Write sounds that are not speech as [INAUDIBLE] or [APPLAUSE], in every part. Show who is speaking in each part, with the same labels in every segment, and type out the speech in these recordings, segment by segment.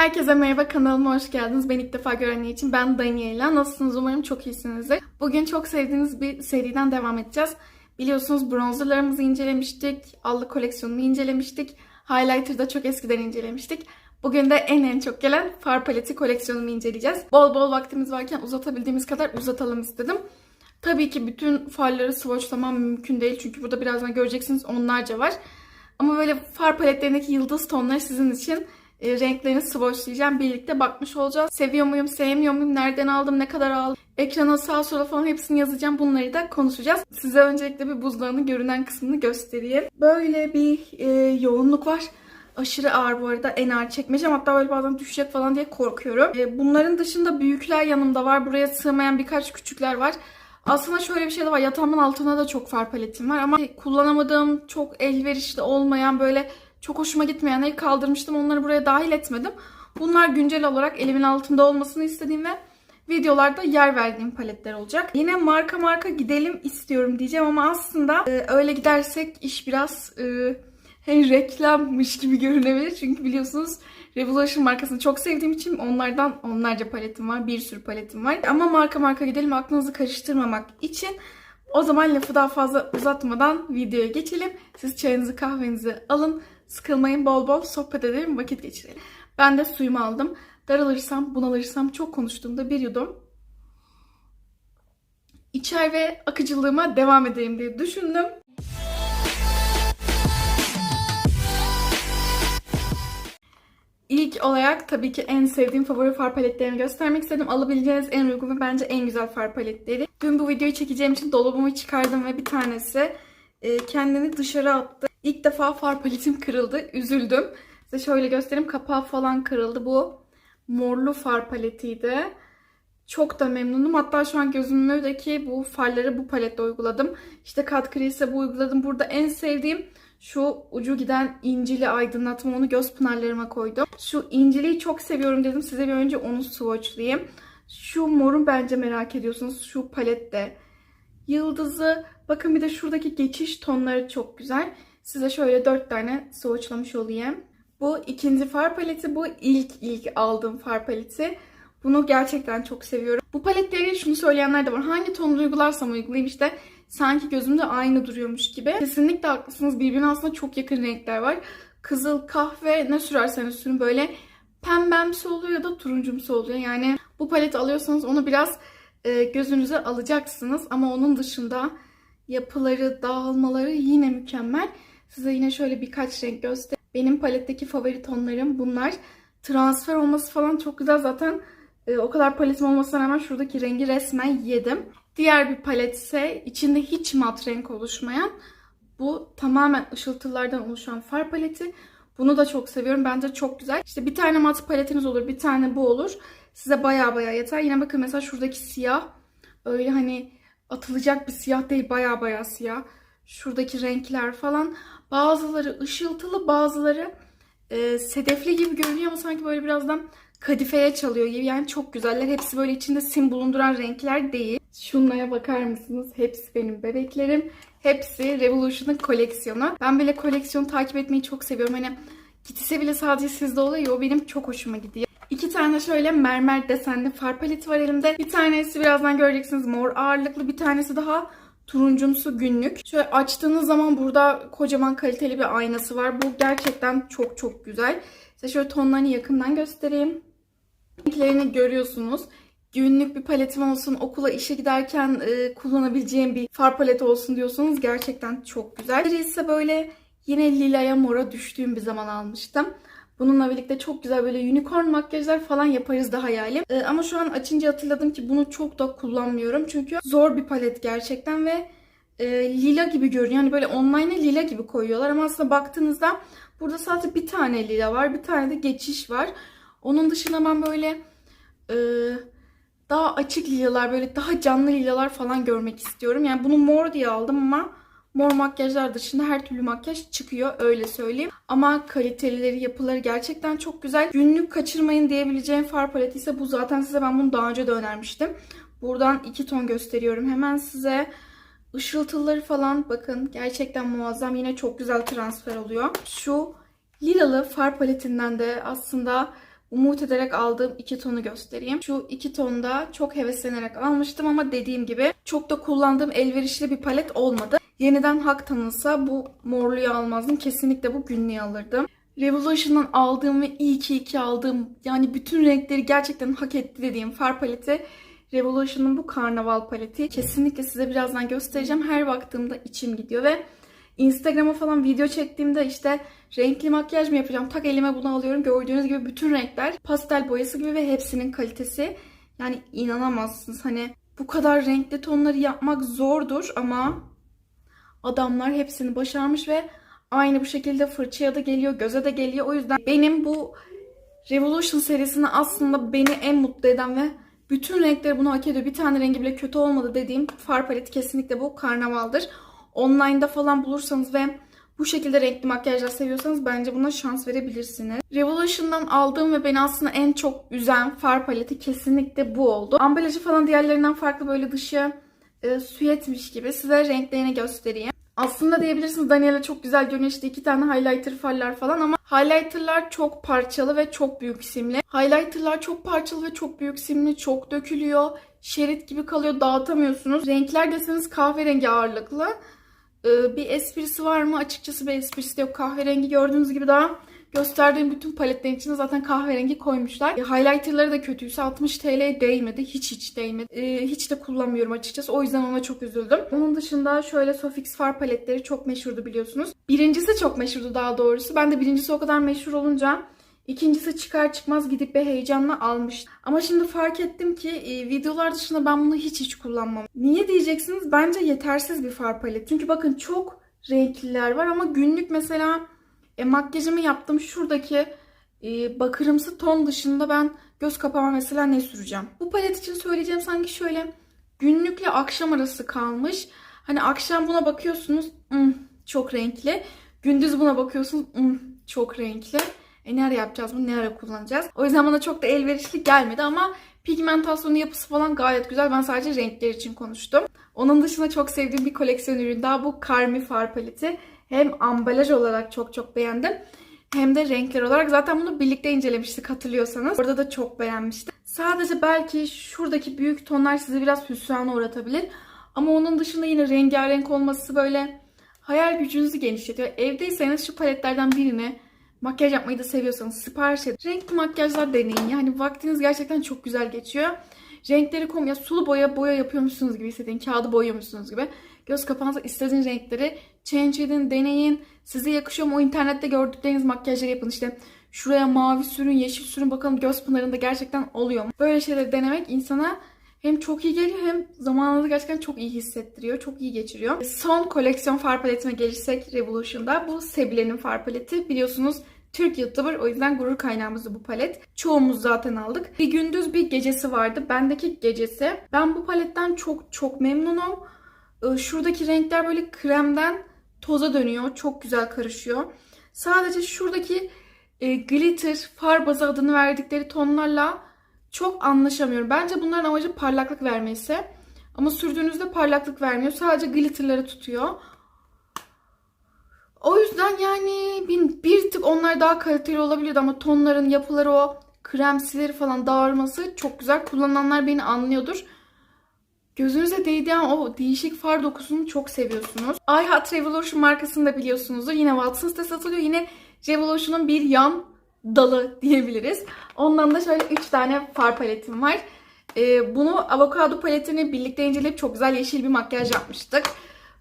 Speaker 1: Herkese merhaba kanalıma hoş geldiniz. Beni ilk defa görenler için ben Daniela. Nasılsınız? Umarım çok iyisinizdir. Bugün çok sevdiğiniz bir seriden devam edeceğiz. Biliyorsunuz bronzerlarımızı incelemiştik. Allık koleksiyonumu incelemiştik. Highlighter'ı da çok eskiden incelemiştik. Bugün de en en çok gelen far paleti koleksiyonumu inceleyeceğiz. Bol bol vaktimiz varken uzatabildiğimiz kadar uzatalım istedim. Tabii ki bütün farları swatchlamam mümkün değil. Çünkü burada birazdan göreceksiniz onlarca var. Ama böyle far paletlerindeki yıldız tonları sizin için e, renklerini swatchlayacağım. Birlikte bakmış olacağız. Seviyor muyum, sevmiyor muyum, nereden aldım, ne kadar aldım. Ekrana sağa sola falan hepsini yazacağım. Bunları da konuşacağız. Size öncelikle bir buzdağının görünen kısmını göstereyim. Böyle bir e, yoğunluk var. Aşırı ağır bu arada. En ağır çekmeyeceğim. Hatta böyle bazen düşecek falan diye korkuyorum. E, bunların dışında büyükler yanımda var. Buraya sığmayan birkaç küçükler var. Aslında şöyle bir şey de var. Yatağımın altına da çok far paletim var ama kullanamadığım, çok elverişli olmayan böyle çok hoşuma gitmeyenleri kaldırmıştım. Onları buraya dahil etmedim. Bunlar güncel olarak elimin altında olmasını istediğim ve videolarda yer verdiğim paletler olacak. Yine marka marka gidelim istiyorum diyeceğim ama aslında e, öyle gidersek iş biraz e, hani reklammış gibi görünebilir. Çünkü biliyorsunuz Revolution markasını çok sevdiğim için onlardan onlarca paletim var. Bir sürü paletim var. Ama marka marka gidelim aklınızı karıştırmamak için o zaman lafı daha fazla uzatmadan videoya geçelim. Siz çayınızı kahvenizi alın. Sıkılmayın bol bol sohbet edelim vakit geçirelim. Ben de suyumu aldım. Daralırsam bunalırsam çok konuştuğumda bir yudum içer ve akıcılığıma devam edeyim diye düşündüm. İlk olarak tabii ki en sevdiğim favori far paletlerini göstermek istedim. Alabileceğiniz en uygun ve bence en güzel far paletleri. Dün bu videoyu çekeceğim için dolabımı çıkardım ve bir tanesi e, kendini dışarı attı. İlk defa far paletim kırıldı. Üzüldüm. Size şöyle göstereyim. Kapağı falan kırıldı. Bu morlu far paletiydi. Çok da memnunum. Hatta şu an gözümdeki bu farları bu palette uyguladım. İşte kat crease'e bu uyguladım. Burada en sevdiğim şu ucu giden incili aydınlatma onu göz pınarlarıma koydum. Şu inciliyi çok seviyorum dedim. Size bir önce onu swatchlayayım. Şu moru bence merak ediyorsunuz. Şu palette. Yıldızı. Bakın bir de şuradaki geçiş tonları çok güzel. Size şöyle dört tane swatchlamış olayım. Bu ikinci far paleti. Bu ilk ilk aldığım far paleti. Bunu gerçekten çok seviyorum. Bu paletleri şunu söyleyenler de var. Hangi tonu uygularsam uygulayayım işte sanki gözümde aynı duruyormuş gibi. Kesinlikle haklısınız. Birbirine aslında çok yakın renkler var. Kızıl, kahve ne sürerseniz sürün böyle pembemsi oluyor ya da turuncumsu oluyor. Yani bu paleti alıyorsanız onu biraz e, gözünüze alacaksınız. Ama onun dışında yapıları, dağılmaları yine mükemmel. Size yine şöyle birkaç renk göster. Benim paletteki favori tonlarım bunlar. Transfer olması falan çok güzel. Zaten e, o kadar paletim olmasına rağmen şuradaki rengi resmen yedim. Diğer bir palet ise içinde hiç mat renk oluşmayan bu tamamen ışıltılardan oluşan far paleti. Bunu da çok seviyorum. Bence çok güzel. İşte bir tane mat paletiniz olur, bir tane bu olur. Size baya baya yeter. Yine bakın mesela şuradaki siyah öyle hani atılacak bir siyah değil baya baya siyah. Şuradaki renkler falan. Bazıları ışıltılı bazıları e, sedefli gibi görünüyor ama sanki böyle birazdan kadifeye çalıyor gibi. Yani çok güzeller. Hepsi böyle içinde sim bulunduran renkler değil. Şunlara bakar mısınız? Hepsi benim bebeklerim. Hepsi Revolution'ın koleksiyonu. Ben böyle koleksiyonu takip etmeyi çok seviyorum. Hani gitse bile sadece sizde oluyor. O benim çok hoşuma gidiyor. İki tane şöyle mermer desenli far paleti var elimde. Bir tanesi birazdan göreceksiniz mor ağırlıklı. Bir tanesi daha turuncumsu günlük. Şöyle açtığınız zaman burada kocaman kaliteli bir aynası var. Bu gerçekten çok çok güzel. Size şöyle tonlarını yakından göstereyim. Renklerini görüyorsunuz. Günlük bir paletim olsun, okula işe giderken e, kullanabileceğim bir far paleti olsun diyorsanız gerçekten çok güzel. Biri ise böyle yine lilaya mora düştüğüm bir zaman almıştım. Bununla birlikte çok güzel böyle unicorn makyajlar falan yaparız da hayalim. Ee, ama şu an açınca hatırladım ki bunu çok da kullanmıyorum. Çünkü zor bir palet gerçekten ve e, lila gibi görünüyor. Yani böyle online'a lila gibi koyuyorlar ama aslında baktığınızda burada sadece bir tane lila var. Bir tane de geçiş var. Onun dışında ben böyle e, daha açık lilalar böyle daha canlı lilalar falan görmek istiyorum. Yani bunu mor diye aldım ama mor makyajlar dışında her türlü makyaj çıkıyor öyle söyleyeyim. Ama kalitelileri yapıları gerçekten çok güzel. Günlük kaçırmayın diyebileceğim far paleti ise bu zaten size ben bunu daha önce de önermiştim. Buradan iki ton gösteriyorum hemen size. Işıltıları falan bakın gerçekten muazzam. Yine çok güzel transfer oluyor. Şu lilalı far paletinden de aslında umut ederek aldığım iki tonu göstereyim. Şu iki tonda çok heveslenerek almıştım ama dediğim gibi çok da kullandığım elverişli bir palet olmadı. Yeniden hak tanınsa bu morluyu almazdım. Kesinlikle bu günlüğü alırdım. Revolution'dan aldığım ve iyi ki iki aldığım yani bütün renkleri gerçekten hak etti dediğim far paleti Revolution'un bu karnaval paleti. Kesinlikle size birazdan göstereceğim. Her baktığımda içim gidiyor ve Instagram'a falan video çektiğimde işte renkli makyaj mı yapacağım? Tak elime bunu alıyorum. Gördüğünüz gibi bütün renkler pastel boyası gibi ve hepsinin kalitesi. Yani inanamazsınız. Hani bu kadar renkli tonları yapmak zordur ama adamlar hepsini başarmış ve aynı bu şekilde fırçaya da geliyor, göze de geliyor. O yüzden benim bu Revolution serisini aslında beni en mutlu eden ve bütün renkleri bunu hak ediyor. Bir tane rengi bile kötü olmadı dediğim far paleti kesinlikle bu karnavaldır. Online'da falan bulursanız ve bu şekilde renkli makyajlar seviyorsanız bence buna şans verebilirsiniz. Revolution'dan aldığım ve beni aslında en çok üzen far paleti kesinlikle bu oldu. Ambalajı falan diğerlerinden farklı böyle dışı e, süetmiş gibi. Size renklerini göstereyim. Aslında diyebilirsiniz Daniela çok güzel görünüyor işte iki tane highlighter farlar falan ama highlighterlar çok parçalı ve çok büyük simli. Highlighterlar çok parçalı ve çok büyük simli, çok dökülüyor. Şerit gibi kalıyor, dağıtamıyorsunuz. Renkler deseniz kahverengi ağırlıklı. Ee, bir esprisi var mı? Açıkçası bir esprisi de yok. Kahverengi gördüğünüz gibi daha gösterdiğim bütün paletlerin içine zaten kahverengi koymuşlar. E, highlighterları da kötüyse 60 TL değmedi. Hiç hiç değmedi. E, hiç de kullanmıyorum açıkçası. O yüzden ona çok üzüldüm. Onun dışında şöyle Sofix far paletleri çok meşhurdu biliyorsunuz. Birincisi çok meşhurdu daha doğrusu. Ben de birincisi o kadar meşhur olunca İkincisi çıkar çıkmaz gidip bir heyecanla almıştım. Ama şimdi fark ettim ki e, videolar dışında ben bunu hiç hiç kullanmam. Niye diyeceksiniz? Bence yetersiz bir far paleti. Çünkü bakın çok renkliler var ama günlük mesela e, makyajımı yaptım. Şuradaki e, bakırımsı ton dışında ben göz kapağıma mesela ne süreceğim? Bu palet için söyleyeceğim sanki şöyle günlükle akşam arası kalmış. Hani akşam buna bakıyorsunuz "Hmm, çok renkli. Gündüz buna bakıyorsunuz "Hmm, çok renkli. E nerede yapacağız bunu? Nerede kullanacağız? O yüzden bana çok da elverişli gelmedi ama pigmentasyonu yapısı falan gayet güzel. Ben sadece renkler için konuştum. Onun dışında çok sevdiğim bir koleksiyon ürün daha bu Carmi far paleti. Hem ambalaj olarak çok çok beğendim. Hem de renkler olarak zaten bunu birlikte incelemiştik hatırlıyorsanız. Orada da çok beğenmiştim. Sadece belki şuradaki büyük tonlar sizi biraz hüsrana uğratabilir. Ama onun dışında yine rengarenk olması böyle hayal gücünüzü genişletiyor. Evdeyseniz şu paletlerden birini makyaj yapmayı da seviyorsanız sipariş edin. Renkli makyajlar deneyin. Yani vaktiniz gerçekten çok güzel geçiyor. Renkleri kom ya sulu boya boya yapıyormuşsunuz gibi hissedin. Kağıdı boyuyormuşsunuz gibi. Göz kapağınıza istediğiniz renkleri change edin, deneyin. Size yakışıyor mu? O internette gördükleriniz makyajları yapın. İşte şuraya mavi sürün, yeşil sürün. Bakalım göz pınarında gerçekten oluyor mu? Böyle şeyleri denemek insana hem çok iyi geliyor hem zamanınızı gerçekten çok iyi hissettiriyor. Çok iyi geçiriyor. Son koleksiyon far paletine gelirsek Revolution'da bu Sebile'nin far paleti. Biliyorsunuz Türk YouTuber o yüzden gurur kaynağımızdı bu palet. Çoğumuz zaten aldık. Bir gündüz bir gecesi vardı. Bendeki gecesi. Ben bu paletten çok çok memnunum. Ee, Şuradaki renkler böyle kremden toza dönüyor. Çok güzel karışıyor. Sadece şuradaki e, glitter far bazı adını verdikleri tonlarla çok anlaşamıyorum. Bence bunların amacı parlaklık vermesi. Ama sürdüğünüzde parlaklık vermiyor. Sadece glitterları tutuyor. O yüzden yani bir, bir tık onlar daha kaliteli olabilirdi ama tonların yapıları o kremsileri falan dağılması çok güzel. Kullananlar beni anlıyordur. Gözünüze değdiği an o değişik far dokusunu çok seviyorsunuz. I Hot Revolution markasını da biliyorsunuzdur. Yine Watsons'ta satılıyor. Yine Revolution'un bir yan dalı diyebiliriz. Ondan da şöyle 3 tane far paletim var. Ee, bunu avokado paletini birlikte inceleyip çok güzel yeşil bir makyaj yapmıştık.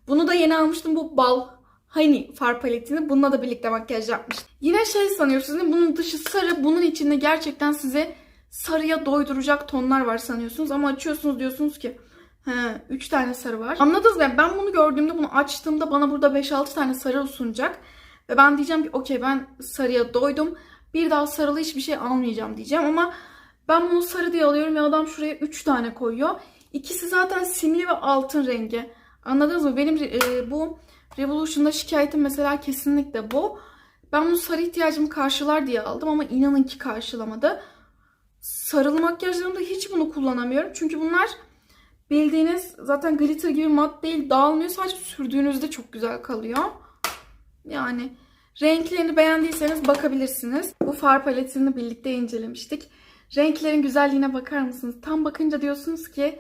Speaker 1: Bunu da yeni almıştım bu bal Honey far paletini. Bununla da birlikte makyaj yapmıştım. Yine şey sanıyorsunuz? Bunun dışı sarı. Bunun içinde gerçekten size sarıya doyduracak tonlar var sanıyorsunuz. Ama açıyorsunuz diyorsunuz ki He, 3 tane sarı var. Anladınız mı? Ben bunu gördüğümde bunu açtığımda bana burada 5-6 tane sarı sunacak. Ve ben diyeceğim ki okey ben sarıya doydum. Bir daha sarılı hiçbir şey almayacağım diyeceğim ama ben bunu sarı diye alıyorum ve adam şuraya 3 tane koyuyor. İkisi zaten simli ve altın rengi. Anladınız mı? Benim e, bu Revolution'da şikayetim mesela kesinlikle bu. Ben bunu sarı ihtiyacımı karşılar diye aldım ama inanın ki karşılamadı. Sarılı makyajlarımda hiç bunu kullanamıyorum. Çünkü bunlar bildiğiniz zaten glitter gibi mat değil dağılmıyor. Sadece sürdüğünüzde çok güzel kalıyor. Yani Renklerini beğendiyseniz bakabilirsiniz. Bu far paletini birlikte incelemiştik. Renklerin güzelliğine bakar mısınız? Tam bakınca diyorsunuz ki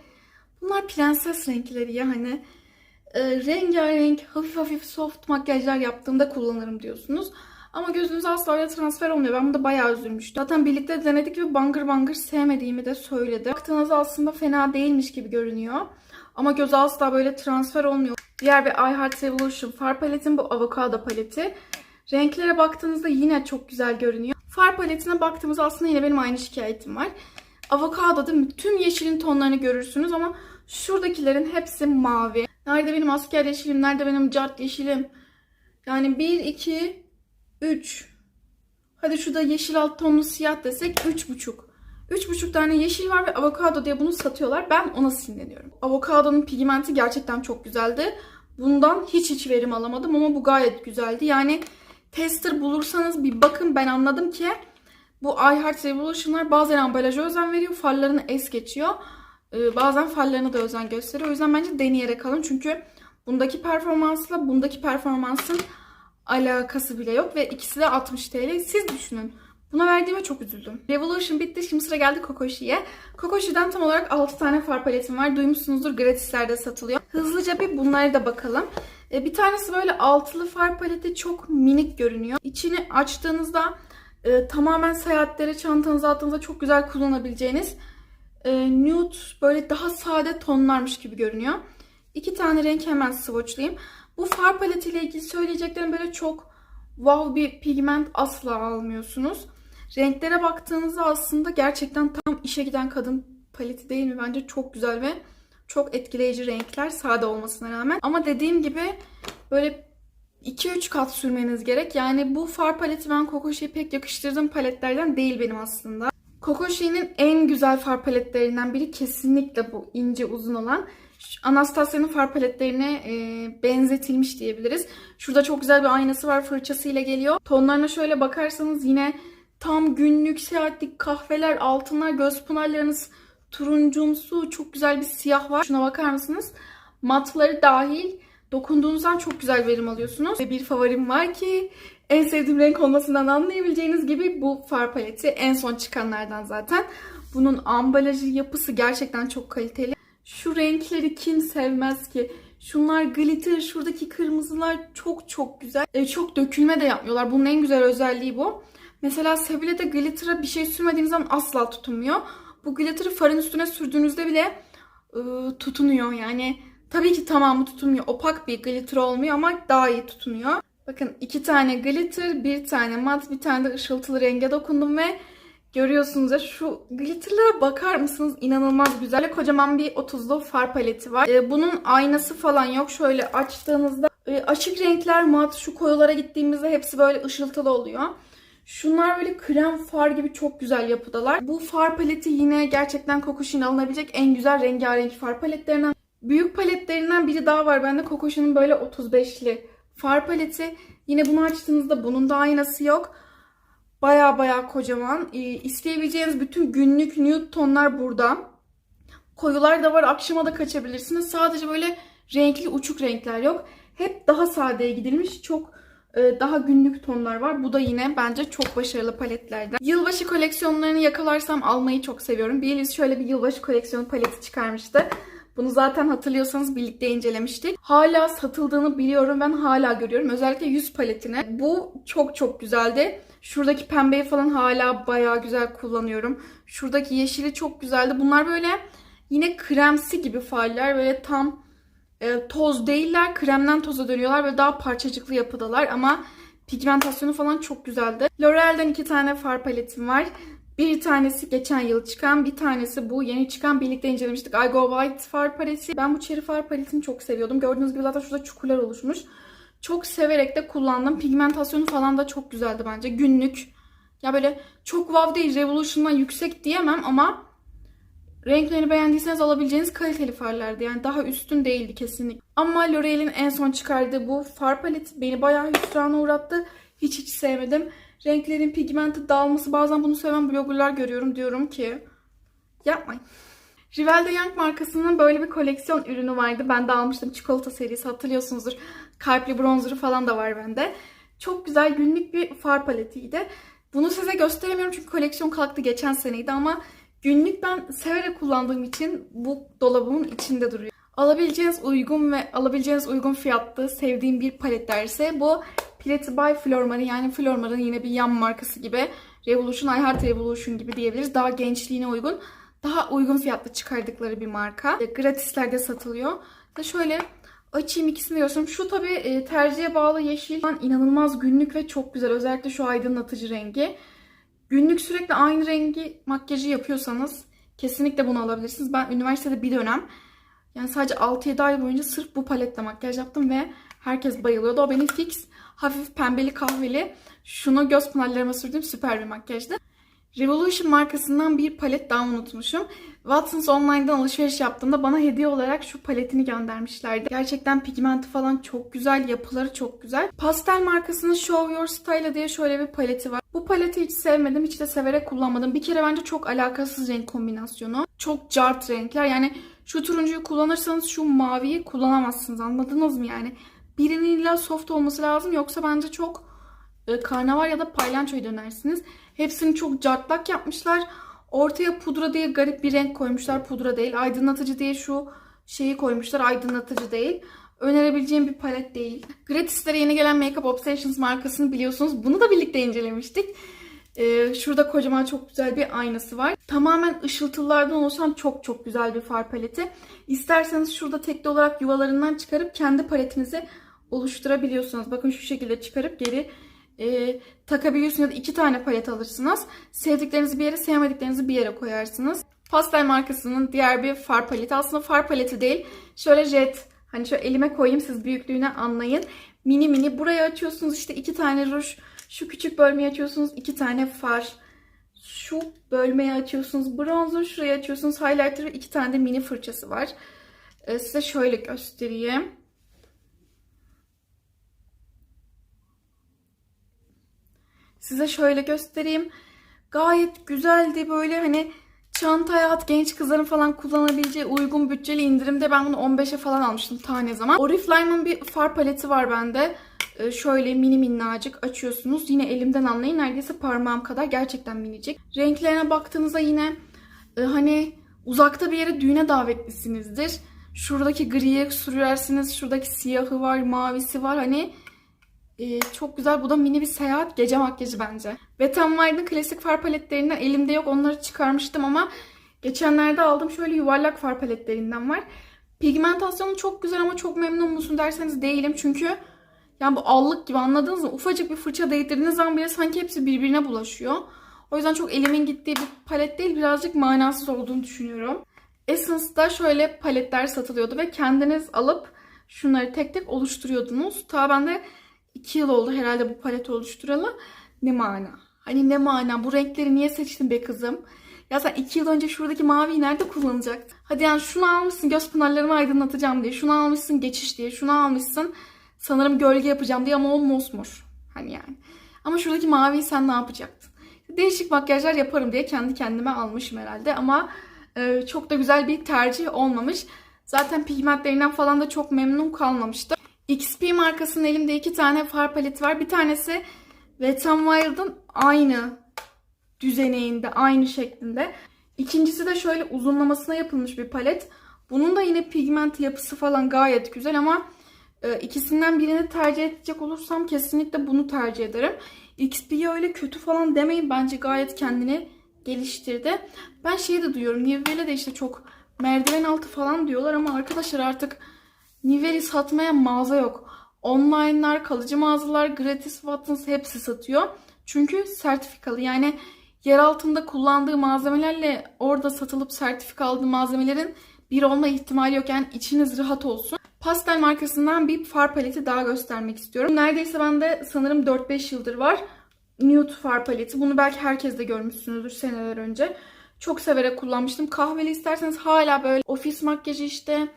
Speaker 1: bunlar prenses renkleri ya hani. E, rengarenk, hafif hafif soft makyajlar yaptığımda kullanırım diyorsunuz. Ama gözünüz asla öyle transfer olmuyor. Ben bunda bayağı üzülmüştüm. Zaten birlikte denedik ve bangır bangır sevmediğimi de söyledi. Baktığınızda aslında fena değilmiş gibi görünüyor. Ama göze asla böyle transfer olmuyor. Diğer bir I Heart Revolution far paletim bu avokado paleti. Renklere baktığınızda yine çok güzel görünüyor. Far paletine baktığımızda aslında yine benim aynı şikayetim var. Avokadoda tüm yeşilin tonlarını görürsünüz ama şuradakilerin hepsi mavi. Nerede benim asker yeşilim, nerede benim cart yeşilim? Yani 1, 2, 3. Hadi şurada yeşil alt tonlu siyah desek 3,5. 3,5 tane yeşil var ve avokado diye bunu satıyorlar. Ben ona sinirleniyorum. Avokadonun pigmenti gerçekten çok güzeldi. Bundan hiç hiç verim alamadım ama bu gayet güzeldi. Yani tester bulursanız bir bakın ben anladım ki bu iHeart Revolution'lar bazen ambalaja özen veriyor, farlarını es geçiyor. Ee, bazen farlarına da özen gösteriyor. O yüzden bence deneyerek alın. Çünkü bundaki performansla bundaki performansın alakası bile yok ve ikisi de 60 TL. Siz düşünün. Buna verdiğime çok üzüldüm. Revolution bitti. Şimdi sıra geldi Kokoshi'ye. Kokoshi'den tam olarak 6 tane far paletim var. Duymuşsunuzdur gratislerde satılıyor. Hızlıca bir bunlara da bakalım. Ee, Bir tanesi böyle altılı far paleti çok minik görünüyor. İçini açtığınızda e, tamamen seyahatlere çantanıza attığınızda çok güzel kullanabileceğiniz e, nude böyle daha sade tonlarmış gibi görünüyor. İki tane renk hemen swatchlayayım. Bu far paletiyle ilgili söyleyeceklerim böyle çok wow bir pigment asla almıyorsunuz. Renklere baktığınızda aslında gerçekten tam işe giden kadın paleti değil mi? Bence çok güzel ve çok etkileyici renkler sade olmasına rağmen. Ama dediğim gibi böyle 2-3 kat sürmeniz gerek. Yani bu far paleti ben Kokoshi'ye pek yakıştırdığım paletlerden değil benim aslında. Kokoshi'nin en güzel far paletlerinden biri kesinlikle bu ince uzun olan. Anastasia'nın far paletlerine e, benzetilmiş diyebiliriz. Şurada çok güzel bir aynası var fırçasıyla geliyor. Tonlarına şöyle bakarsanız yine tam günlük seyahatlik kahveler, altınlar, göz pınarlarınız turuncumsu çok güzel bir siyah var. Şuna bakar mısınız? Matları dahil dokunduğunuzdan çok güzel verim alıyorsunuz. Ve bir favorim var ki en sevdiğim renk olmasından anlayabileceğiniz gibi bu far paleti en son çıkanlardan zaten. Bunun ambalajı yapısı gerçekten çok kaliteli. Şu renkleri kim sevmez ki? Şunlar glitter, şuradaki kırmızılar çok çok güzel. E, çok dökülme de yapmıyorlar. Bunun en güzel özelliği bu. Mesela Sebile'de glitter'a bir şey sürmediğiniz zaman asla tutunmuyor. Bu glitter'ı farın üstüne sürdüğünüzde bile e, tutunuyor. Yani tabii ki tamamı tutunmuyor. Opak bir glitter olmuyor ama daha iyi tutunuyor. Bakın iki tane glitter, bir tane mat, bir tane de ışıltılı renge dokundum ve görüyorsunuz ya şu glitterlara bakar mısınız? İnanılmaz güzel. Kocaman bir 30'lu far paleti var. E, bunun aynası falan yok. Şöyle açtığınızda e, açık renkler mat, şu koyulara gittiğimizde hepsi böyle ışıltılı oluyor. Şunlar böyle krem far gibi çok güzel yapıdalar. Bu far paleti yine gerçekten Kokoshi'nin alınabilecek en güzel rengarenk far paletlerinden. Büyük paletlerinden biri daha var bende. Kokoshi'nin böyle 35'li far paleti. Yine bunu açtığınızda bunun da aynası yok. Baya baya kocaman. Ee, isteyebileceğiniz bütün günlük nude tonlar burada. Koyular da var. Akşama da kaçabilirsiniz. Sadece böyle renkli uçuk renkler yok. Hep daha sadeye gidilmiş. Çok e, daha günlük tonlar var. Bu da yine bence çok başarılı paletlerden. Yılbaşı koleksiyonlarını yakalarsam almayı çok seviyorum. Bielis şöyle bir yılbaşı koleksiyonu paleti çıkarmıştı. Bunu zaten hatırlıyorsanız birlikte incelemiştik. Hala satıldığını biliyorum. Ben hala görüyorum. Özellikle yüz paletine. Bu çok çok güzeldi. Şuradaki pembeyi falan hala bayağı güzel kullanıyorum. Şuradaki yeşili çok güzeldi. Bunlar böyle yine kremsi gibi farlar. Böyle tam e, toz değiller. Kremden toza dönüyorlar. Böyle daha parçacıklı yapıdalar ama pigmentasyonu falan çok güzeldi. L'Oreal'den iki tane far paletim var. Bir tanesi geçen yıl çıkan, bir tanesi bu yeni çıkan. Birlikte incelemiştik. I Go White far paleti. Ben bu cherry far paletini çok seviyordum. Gördüğünüz gibi zaten şurada çukurlar oluşmuş. Çok severek de kullandım. Pigmentasyonu falan da çok güzeldi bence. Günlük. Ya böyle çok wow değil, Revolution'dan yüksek diyemem ama renklerini beğendiyseniz alabileceğiniz kaliteli farlardı. Yani daha üstün değildi kesinlikle. Ama L'Oreal'in en son çıkardığı bu far paleti beni bayağı hüsrana uğrattı. Hiç hiç sevmedim. Renklerin pigmenti dağılması bazen bunu seven bloggerlar görüyorum. Diyorum ki yapmayın. Rival de Young markasının böyle bir koleksiyon ürünü vardı. Ben de almıştım çikolata serisi hatırlıyorsunuzdur. Kalpli bronzerı falan da var bende. Çok güzel günlük bir far paletiydi. Bunu size gösteremiyorum çünkü koleksiyon kalktı geçen seneydi ama günlük ben severek kullandığım için bu dolabımın içinde duruyor. Alabileceğiniz uygun ve alabileceğiniz uygun fiyatlı sevdiğim bir palet derse bu Palette by Flormar'ın yani Flormar'ın yine bir yan markası gibi Revolution, I Heart Revolution gibi diyebiliriz. Daha gençliğine uygun, daha uygun fiyatlı çıkardıkları bir marka. E, Gratislerde satılıyor. Ve şöyle açayım ikisini göstereyim. Şu tabii e, tercihe bağlı yeşil. inanılmaz günlük ve çok güzel. Özellikle şu aydınlatıcı rengi. Günlük sürekli aynı rengi makyajı yapıyorsanız kesinlikle bunu alabilirsiniz. Ben üniversitede bir dönem yani sadece 6-7 ay boyunca sırf bu paletle makyaj yaptım ve herkes bayılıyordu. O benim fix hafif pembeli kahveli şunu göz pınarlarıma sürdüğüm süper bir makyajdı. Revolution markasından bir palet daha unutmuşum. Watsons Online'dan alışveriş yaptığımda bana hediye olarak şu paletini göndermişlerdi. Gerçekten pigmenti falan çok güzel, yapıları çok güzel. Pastel markasının Show Your Style diye şöyle bir paleti var. Bu paleti hiç sevmedim, hiç de severek kullanmadım. Bir kere bence çok alakasız renk kombinasyonu. Çok cart renkler. Yani şu turuncuyu kullanırsanız şu maviyi kullanamazsınız. Anladınız mı yani? Birinin illa soft olması lazım yoksa bence çok e, karnaval ya da paylançoya dönersiniz. Hepsini çok cartlak yapmışlar. Ortaya pudra diye garip bir renk koymuşlar. Pudra değil. Aydınlatıcı diye şu şeyi koymuşlar. Aydınlatıcı değil. Önerebileceğim bir palet değil. Gratislere yeni gelen Makeup Obsessions markasını biliyorsunuz. Bunu da birlikte incelemiştik. Ee, şurada kocaman çok güzel bir aynası var. Tamamen ışıltılardan oluşan çok çok güzel bir far paleti. İsterseniz şurada tekli olarak yuvalarından çıkarıp kendi paletinizi oluşturabiliyorsunuz. Bakın şu şekilde çıkarıp geri e, takabiliyorsunuz ya da iki tane palet alırsınız. Sevdiklerinizi bir yere, sevmediklerinizi bir yere koyarsınız. Pastel markasının diğer bir far paleti. Aslında far paleti değil. Şöyle jet. Hani şöyle elime koyayım siz büyüklüğünü anlayın. Mini mini. Buraya açıyorsunuz işte iki tane ruj. Şu küçük bölmeyi açıyorsunuz. iki tane far. Şu bölmeyi açıyorsunuz. Bronzer şuraya açıyorsunuz. Highlighter ve iki tane de mini fırçası var. Ee, size şöyle göstereyim. Size şöyle göstereyim. Gayet güzeldi böyle hani çantaya at genç kızların falan kullanabileceği uygun bütçeli indirimde ben bunu 15'e falan almıştım tane zaman. Oriflame'ın bir far paleti var bende. Ee, şöyle mini minnacık açıyorsunuz. Yine elimden anlayın neredeyse parmağım kadar gerçekten minicik. Renklerine baktığınızda yine e, hani uzakta bir yere düğüne davetlisinizdir. Şuradaki griye sürersiniz. Şuradaki siyahı var, mavisi var. Hani ee, çok güzel. Bu da mini bir seyahat gece makyajı bence. Wet n Wild'ın klasik far paletlerinden elimde yok. Onları çıkarmıştım ama geçenlerde aldım. Şöyle yuvarlak far paletlerinden var. Pigmentasyonu çok güzel ama çok memnun musun derseniz değilim. Çünkü yani bu allık gibi anladınız mı? Ufacık bir fırça değdirdiğiniz zaman bile sanki hepsi birbirine bulaşıyor. O yüzden çok elimin gittiği bir palet değil. Birazcık manasız olduğunu düşünüyorum. Essence'da şöyle paletler satılıyordu ve kendiniz alıp şunları tek tek oluşturuyordunuz. Ta ben de 2 yıl oldu herhalde bu palet oluşturalı. Ne mana? Hani ne mana? Bu renkleri niye seçtin be kızım? Ya sen 2 yıl önce şuradaki maviyi nerede kullanacaktın? Hadi yani şunu almışsın göz pınarlarımı aydınlatacağım diye. Şunu almışsın geçiş diye. Şunu almışsın sanırım gölge yapacağım diye ama o mosmor. Hani yani. Ama şuradaki maviyi sen ne yapacaktın? Değişik makyajlar yaparım diye kendi kendime almışım herhalde. Ama e, çok da güzel bir tercih olmamış. Zaten pigmentlerinden falan da çok memnun kalmamıştı. XP markasının elimde iki tane far paleti var. Bir tanesi Wet n Wild'ın aynı düzeneğinde, aynı şeklinde. İkincisi de şöyle uzunlamasına yapılmış bir palet. Bunun da yine pigment yapısı falan gayet güzel ama e, ikisinden birini tercih edecek olursam kesinlikle bunu tercih ederim. XP'ye öyle kötü falan demeyin. Bence gayet kendini geliştirdi. Ben şeyi de duyuyorum. Nivea'yla de işte çok merdiven altı falan diyorlar ama arkadaşlar artık Niveli satmaya mağaza yok. Online'lar, kalıcı mağazalar, gratis Watsons hepsi satıyor. Çünkü sertifikalı yani yer altında kullandığı malzemelerle orada satılıp sertifika aldığı malzemelerin bir olma ihtimali yok. Yani içiniz rahat olsun. Pastel markasından bir far paleti daha göstermek istiyorum. Neredeyse bende sanırım 4-5 yıldır var. Nude far paleti. Bunu belki herkes de görmüşsünüzdür seneler önce. Çok severek kullanmıştım. Kahveli isterseniz hala böyle ofis makyajı işte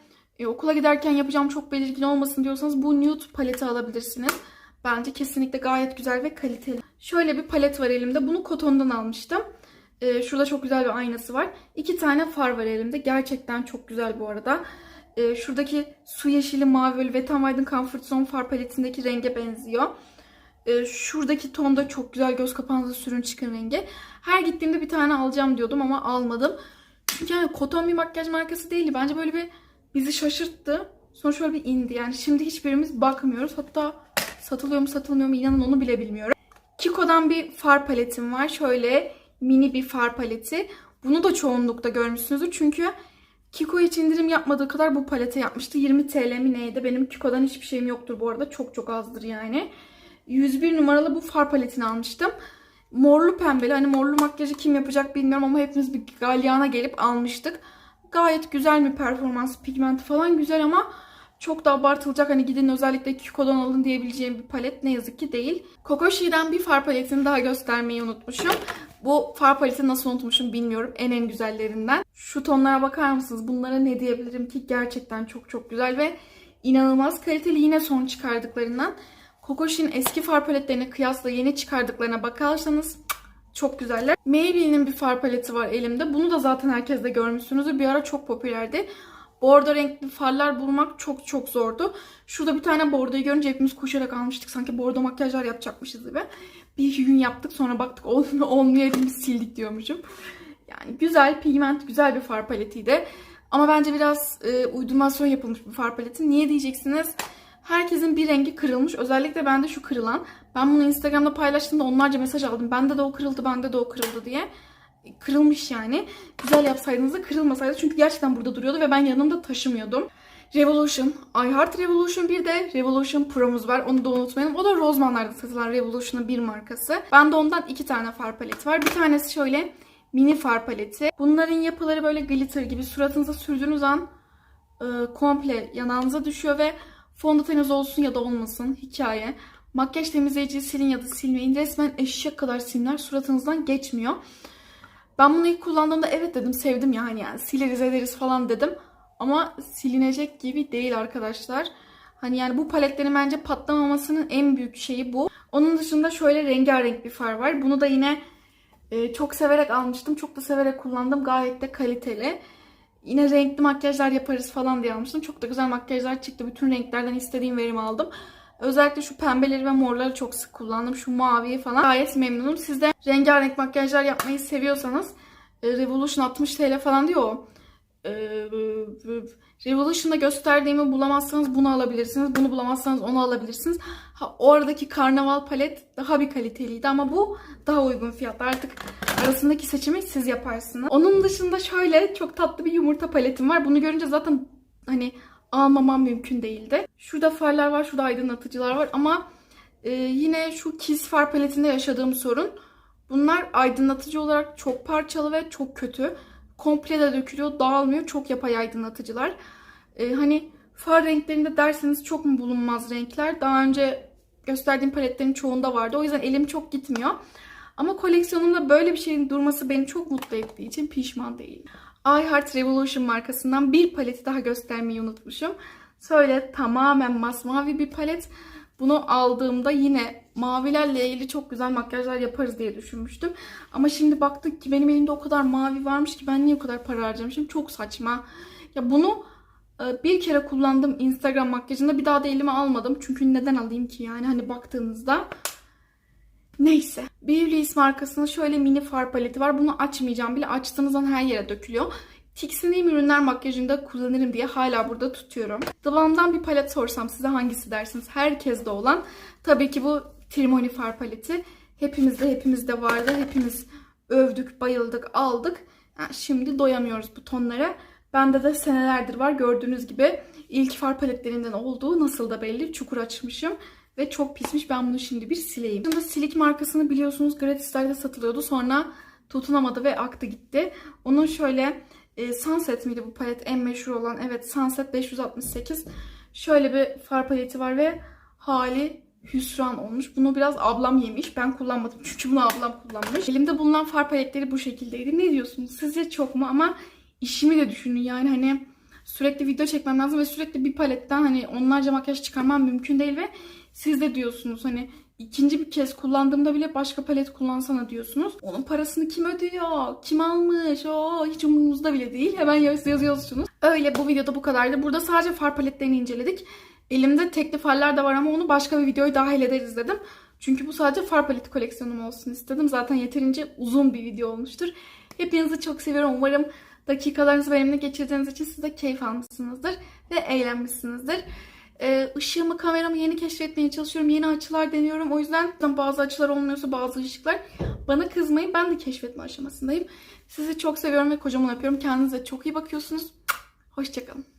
Speaker 1: e, okula giderken yapacağım çok belirgin olmasın diyorsanız bu nude paleti alabilirsiniz. Bence kesinlikle gayet güzel ve kaliteli. Şöyle bir palet var elimde. Bunu kotondan almıştım. Ee, şurada çok güzel bir aynası var. İki tane far var elimde. Gerçekten çok güzel bu arada. Ee, şuradaki su yeşili mavi böyle Wet n Wild'ın Comfort Zone far paletindeki renge benziyor. Ee, şuradaki ton da çok güzel göz kapağınıza sürün çıkın rengi. Her gittiğimde bir tane alacağım diyordum ama almadım. Çünkü yani koton bir makyaj markası değildi. Bence böyle bir bizi şaşırttı. Sonra şöyle bir indi. Yani şimdi hiçbirimiz bakmıyoruz. Hatta satılıyor mu satılmıyor mu inanın onu bile bilmiyorum. Kiko'dan bir far paletim var. Şöyle mini bir far paleti. Bunu da çoğunlukta görmüşsünüzdür. Çünkü Kiko hiç indirim yapmadığı kadar bu palete yapmıştı. 20 TL mi neydi? Benim Kiko'dan hiçbir şeyim yoktur bu arada. Çok çok azdır yani. 101 numaralı bu far paletini almıştım. Morlu pembeli. Hani morlu makyajı kim yapacak bilmiyorum ama hepimiz bir galyana gelip almıştık. Gayet güzel bir performans. Pigmenti falan güzel ama çok da abartılacak hani gidin özellikle Kiko'dan alın diyebileceğim bir palet ne yazık ki değil. Coco Shee'den bir far paletini daha göstermeyi unutmuşum. Bu far paletini nasıl unutmuşum bilmiyorum. En en güzellerinden. Şu tonlara bakar mısınız? Bunlara ne diyebilirim ki gerçekten çok çok güzel ve inanılmaz kaliteli yine son çıkardıklarından. Coco Shee'nin eski far paletlerine kıyasla yeni çıkardıklarına bakarsanız çok güzeller. Maybelline'in bir far paleti var elimde. Bunu da zaten herkes de görmüşsünüzdür. Bir ara çok popülerdi. Bordo renkli farlar bulmak çok çok zordu. Şurada bir tane bordoyu görünce hepimiz koşarak almıştık. Sanki bordo makyajlar yapacakmışız gibi. Bir gün yaptık sonra baktık [LAUGHS] olmuyor, olmuyor hepimiz sildik diyormuşum. Yani güzel, pigment güzel bir far paletiydi. Ama bence biraz e, uydurmasyon yapılmış bir far paleti. Niye diyeceksiniz? Herkesin bir rengi kırılmış. Özellikle bende şu kırılan. Ben bunu Instagram'da paylaştığımda onlarca mesaj aldım. Bende de o kırıldı, bende de o kırıldı diye. Kırılmış yani. Güzel yapsaydınız da kırılmasaydı. Çünkü gerçekten burada duruyordu ve ben yanımda taşımıyordum. Revolution, iHeart Revolution bir de Revolution Pro'muz var. Onu da unutmayalım. O da Roseman'larda satılan Revolution'ın bir markası. Bende ondan iki tane far paleti var. Bir tanesi şöyle mini far paleti. Bunların yapıları böyle glitter gibi. Suratınıza sürdüğünüz an e, komple yanağınıza düşüyor ve fondöteniniz olsun ya da olmasın hikaye. Makyaj temizleyiciyi silin ya da silmeyin. Resmen eşek kadar simler suratınızdan geçmiyor. Ben bunu ilk kullandığımda evet dedim sevdim yani yani sileriz ederiz falan dedim. Ama silinecek gibi değil arkadaşlar. Hani yani bu paletlerin bence patlamamasının en büyük şeyi bu. Onun dışında şöyle rengarenk bir far var. Bunu da yine e, çok severek almıştım. Çok da severek kullandım. Gayet de kaliteli. Yine renkli makyajlar yaparız falan diye almıştım. Çok da güzel makyajlar çıktı. Bütün renklerden istediğim verimi aldım. Özellikle şu pembeleri ve morları çok sık kullandım. Şu maviyi falan gayet memnunum. Siz de rengarenk makyajlar yapmayı seviyorsanız e, Revolution 60 TL falan diyor o. E, Revolution'da gösterdiğimi bulamazsanız bunu alabilirsiniz. Bunu bulamazsanız onu alabilirsiniz. Ha, oradaki karnaval palet daha bir kaliteliydi ama bu daha uygun fiyatlı. Artık arasındaki seçimi siz yaparsınız. Onun dışında şöyle çok tatlı bir yumurta paletim var. Bunu görünce zaten hani almamam mümkün değildi. Şurada farlar var, şurada aydınlatıcılar var ama e, yine şu Kiss far paletinde yaşadığım sorun bunlar aydınlatıcı olarak çok parçalı ve çok kötü. Komple de dökülüyor, dağılmıyor. Çok yapay aydınlatıcılar. E, hani far renklerinde derseniz çok mu bulunmaz renkler? Daha önce gösterdiğim paletlerin çoğunda vardı. O yüzden elim çok gitmiyor. Ama koleksiyonumda böyle bir şeyin durması beni çok mutlu ettiği için pişman değilim. iHeart Revolution markasından bir paleti daha göstermeyi unutmuşum. Şöyle tamamen masmavi bir palet. Bunu aldığımda yine mavilerle ilgili çok güzel makyajlar yaparız diye düşünmüştüm. Ama şimdi baktık ki benim elimde o kadar mavi varmış ki ben niye o kadar para harcamışım? Çok saçma. Ya bunu e, bir kere kullandım Instagram makyajında. Bir daha da elime almadım. Çünkü neden alayım ki yani hani baktığınızda. Neyse. Beaulies markasının şöyle mini far paleti var. Bunu açmayacağım bile. Açtığınız an her yere dökülüyor. Tiksindiğim ürünler makyajında kullanırım diye hala burada tutuyorum. Dıvandan bir palet sorsam size hangisi dersiniz? Herkeste olan. Tabii ki bu Trimony far paleti. Hepimizde hepimizde vardı. Hepimiz övdük, bayıldık, aldık. Yani şimdi doyamıyoruz bu tonlara. Bende de senelerdir var. Gördüğünüz gibi ilk far paletlerinden olduğu nasıl da belli. Çukur açmışım. Ve çok pismiş. Ben bunu şimdi bir sileyim. Şimdi Silik markasını biliyorsunuz gratislerde satılıyordu. Sonra tutunamadı ve aktı gitti. Onun şöyle e, Sunset miydi bu palet en meşhur olan? Evet Sunset 568. Şöyle bir far paleti var ve hali hüsran olmuş. Bunu biraz ablam yemiş. Ben kullanmadım [LAUGHS] çünkü bunu ablam kullanmış. Elimde bulunan far paletleri bu şekildeydi. Ne diyorsunuz? Sizce çok mu? Ama işimi de düşünün. Yani hani sürekli video çekmem lazım ve sürekli bir paletten hani onlarca makyaj çıkarmam mümkün değil ve siz de diyorsunuz hani ikinci bir kez kullandığımda bile başka palet kullansana diyorsunuz. Onun parasını kim ödüyor? Kim almış? O hiç umurunuzda bile değil. Hemen yaz yazıyorsunuz. Öyle bu videoda bu kadardı. Burada sadece far paletlerini inceledik. Elimde tekli farlar da var ama onu başka bir videoya dahil ederiz dedim. Çünkü bu sadece far paleti koleksiyonum olsun istedim. Zaten yeterince uzun bir video olmuştur. Hepinizi çok seviyorum. Umarım dakikalarınızı benimle geçirdiğiniz için siz de keyif almışsınızdır ve eğlenmişsinizdir. Ee, ışığımı, kameramı yeni keşfetmeye çalışıyorum. Yeni açılar deniyorum. O yüzden bazı açılar olmuyorsa bazı ışıklar bana kızmayın. Ben de keşfetme aşamasındayım. Sizi çok seviyorum ve kocaman öpüyorum. Kendinize çok iyi bakıyorsunuz. Hoşçakalın.